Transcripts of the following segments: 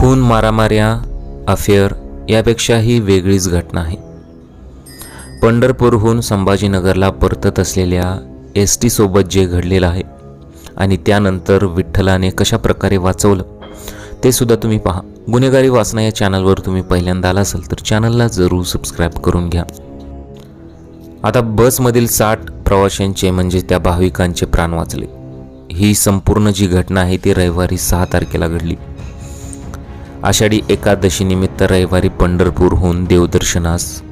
खून मारामाऱ्या अफेअर यापेक्षाही वेगळीच घटना आहे. पंढरपूरहून संभाजीनगरला परतत असलेल्या एस टीसोबत जे घडलेलं आहे आणि त्यानंतर विठ्ठलाने कशा प्रकारे वाचवलं ते सुद्धा तुम्ही पहा. गुन्हेगारी वाचना या चॅनलवर तुम्ही पहिल्यांदा आला असाल तर चॅनलला जरूर सबस्क्राईब करून घ्या. आता बसमधील साठ प्रवाशांचे म्हणजे त्या भाविकांचे प्राण वाचले. ही संपूर्ण जी घटना आहे ती रविवारी सहा तारखेला घडली. आषाढी एकादशीनिमित्त रविवारी पंढरपूरहून देवदर्शनास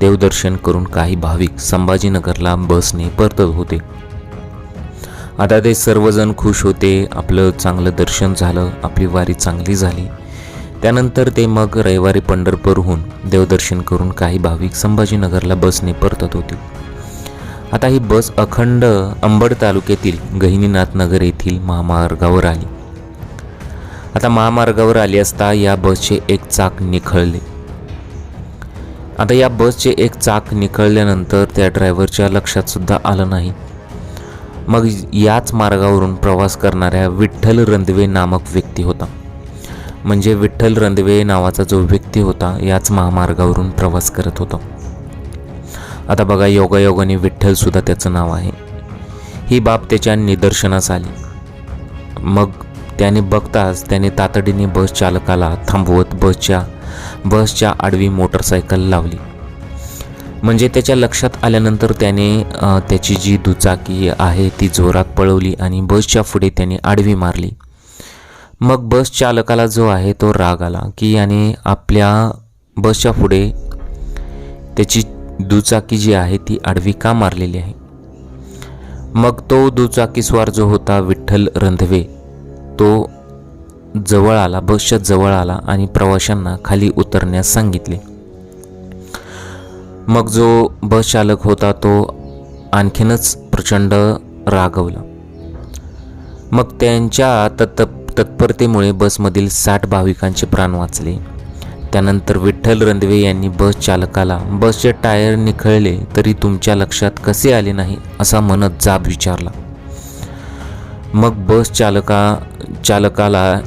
देवदर्शन करून काही भाविक संभाजीनगरला बसने परतत होते. आता ते सर्वजण खुश होते आपलं चांगलं दर्शन झालं आपली वारी चांगली झाली. त्यानंतर ते मग रविवारी पंढरपूरहून देवदर्शन करून काही भाविक संभाजीनगरला बसने परतत होते. आता ही बस अखंड अंबड तालुक्यातील गहिनीनाथनगर येथील महामार्गावर आली. आता महामार्गावर आली असता या बसचे एक चाक निखळले. आता या बसचे एक चाक निखळल्यानंतर त्या ड्रायव्हरच्या लक्षात सुद्धा आलं नाही. मग याच मार्गावरून प्रवास करणाऱ्या विठ्ठल रंधवे नामक व्यक्ती होता. म्हणजे विठ्ठल रंधवे नावाचा जो व्यक्ती होता याच महामार्गावरून प्रवास करत होता. आता बघा योगायोगाने विठ्ठल सुद्धा त्याचं नाव आहे. ही बाब त्याच्या निदर्शनास आली. मग त्याने बघताच त्याने तातडीने बस चालकाला थांबवत बसच्या बसच्या आडवी मोटरसायकल लावली. म्हणजे त्याच्या लक्षात आल्यानंतर त्याने त्याची जी दुचाकी आहे ती जोरात पळवली आणि बसच्या पुढे त्याने आडवी मारली. मग बस चालकाला जो आहे तो राग आला की याने आपल्या बसच्या पुढे त्याची दुचाकी जी आहे ती आडवी का मारलेली आहे? मग तो दुचाकीस्वार जो होता विठ्ठल रंधवे तो जवळ आला बसच्या जवळ आला आणि प्रवाशांना खाली उतरण्यास सांगितले. मग जो बस चालक होता तो आणखीनच प्रचंड रागवला. मग त्यांच्या तत् तत्परतेमुळे बसमधील साठ भाविकांचे प्राण वाचले. त्यानंतर विठ्ठल रंधवे यांनी बस चालकाला बसचे टायर निखळले तरी तुमच्या लक्षात कसे आले नाही? असा म्हणत जाब विचारला. मग बस चालका चालकाला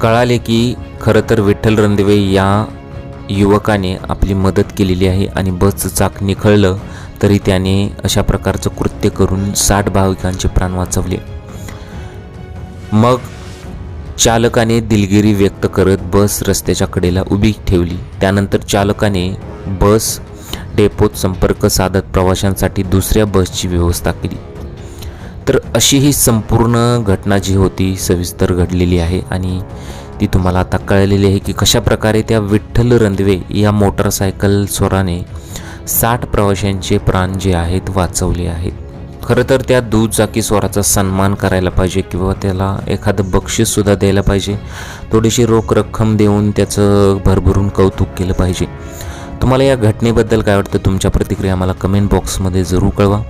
कळाले की खरं तर विठ्ठल रणदिवे या युवकाने आपली मदत केलेली आहे आणि बसचं चाक निखळलं तरी त्याने अशा प्रकारचं कृत्य करून साठ भाविकांचे प्राण वाचवले. मग चालकाने दिलगिरी व्यक्त करत बस रस्त्याच्या कडेला उभी ठेवली. त्यानंतर चालकाने बस डेपोत संपर्क साधत प्रवाशांसाठी दुसऱ्या बसची व्यवस्था केली. तर अशी ही संपूर्ण घटना जी होती सविस्तर घडलेली आहे आणि ती तुम्हाला आता कळलेली आहे की कशा प्रकारे त्या विठ्ठल रंधवे या मोटरसायकल स्वराने साठ प्रवाशांचे प्राण जे आहेत वाचवले आहेत. खरं तर त्या दुचाकी स्वराचा सन्मान करायला पाहिजे किंवा त्याला एखादं बक्षीससुद्धा द्यायला पाहिजे. थोडीशी रोख रक्कम देऊन त्याचं भरभरून कौतुक केलं पाहिजे. तुम्हाला या घटनेबद्दल काय वाटतं? तुमच्या प्रतिक्रिया मला कमेंट बॉक्समध्ये जरूर कळवा.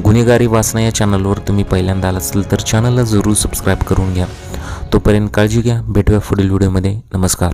गुन्हेगारी वाचना या चॅनलवर तुम्ही पहिल्यांदा आला असेल तर चॅनलला जरूर सबस्क्राईब करून घ्या. तोपर्यंत काळजी घ्या. भेटूया पुढील व्हिडिओमध्ये नमस्कार.